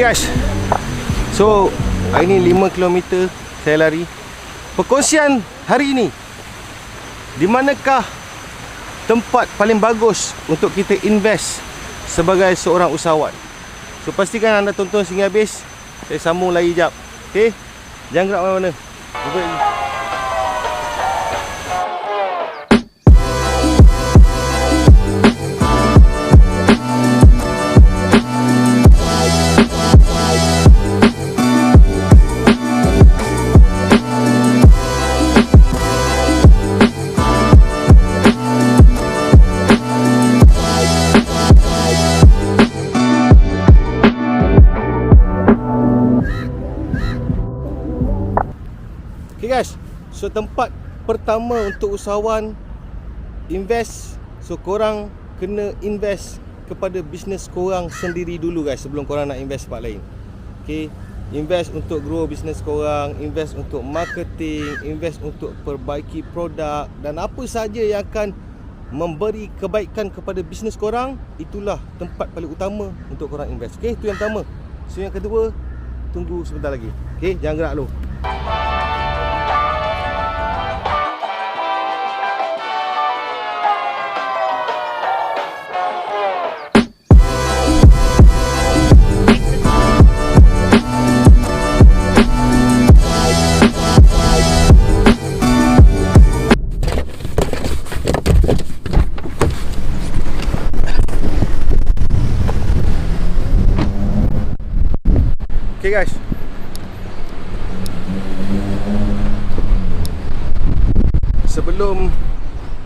Guys So Hari ni 5 km Saya lari. Perkongsian hari ini Di manakah Tempat paling bagus Untuk kita invest Sebagai seorang usahawan? So pastikan anda tonton sehingga habis. Saya sambung lagi jap. Okay Jangan gerak mana-mana. Jumpa lagi So tempat pertama untuk usahawan Invest So korang kena invest kepada bisnes korang sendiri dulu guys Sebelum korang nak invest tempat lain. Okay? Invest untuk grow bisnes korang Invest untuk marketing Invest untuk perbaiki produk Dan apa saja yang akan Memberi kebaikan kepada bisnes korang Itulah tempat paling utama untuk korang invest. Okay? Itu yang pertama. So yang kedua Tunggu sebentar lagi. Okay? Jangan gerak dulu Okay guys. Sebelum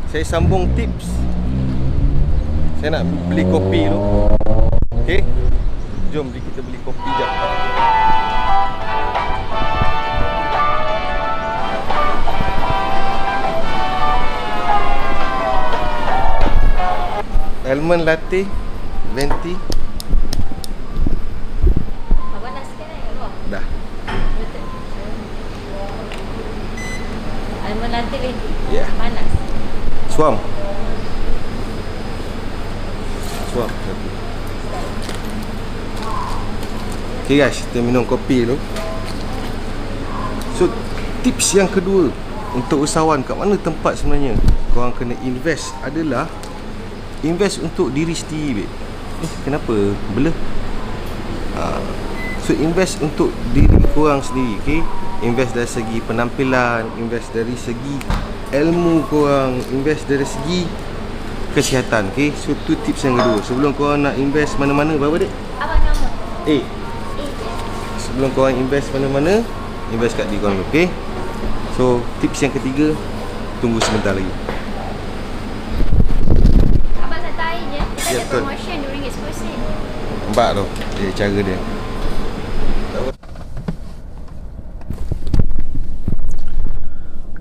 Saya sambung tips Saya nak beli kopi dulu Okay? Jom kita beli kopi jap. Almond latte Venti Latte lagi. Ya. Panas. Suam Suam Okay guys Kita minum kopi dulu So Tips yang kedua Untuk usahawan Kat mana tempat sebenarnya Korang kena invest Adalah Invest untuk diri sendiri babe. Eh kenapa Belah ha. So invest untuk diri korang sendiri Okay Invest dari segi penampilan Invest dari segi Ilmu korang Invest dari segi Kesihatan Okay So tu tips yang kedua Sebelum korang nak invest mana-mana Berapa dek? Abang nama? Eh Eh, eh. Sebelum korang invest mana-mana Invest kat diri korang Okay So tips yang ketiga Tunggu sebentar lagi Abang santai je. Kita ada promotion RM2 Nampak tu dia, Cara dia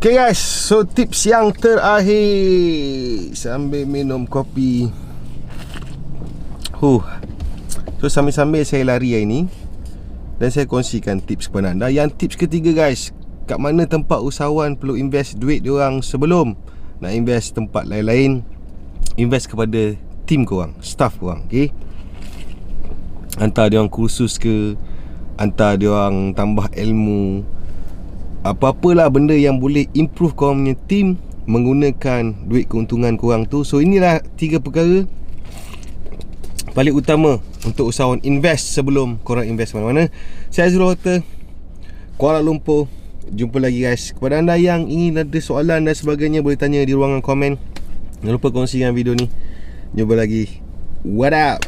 Okay guys. So tips yang terakhir. Sambil minum kopi. Huh So sambil-sambil saya lari hari ni Dan saya kongsikan tips kepada anda. Yang tips ketiga guys. Kat mana tempat usahawan perlu invest duit diorang sebelum Nak invest tempat lain-lain? Invest kepada team korang Staff korang Okay? Hantar dia orang kursus ke? Hantar dia orang tambah ilmu Apa-apalah benda yang boleh improve korang punya team Menggunakan duit keuntungan korang tu. So inilah tiga perkara Paling utama Untuk usahawan invest sebelum korang invest mana-mana. Saya Azrul Hotel Kuala Lumpur. Jumpa lagi guys. Kepada anda yang ingin ada soalan dan sebagainya Boleh tanya di ruangan komen. Jangan lupa kongsikan video ni. Jumpa lagi. What up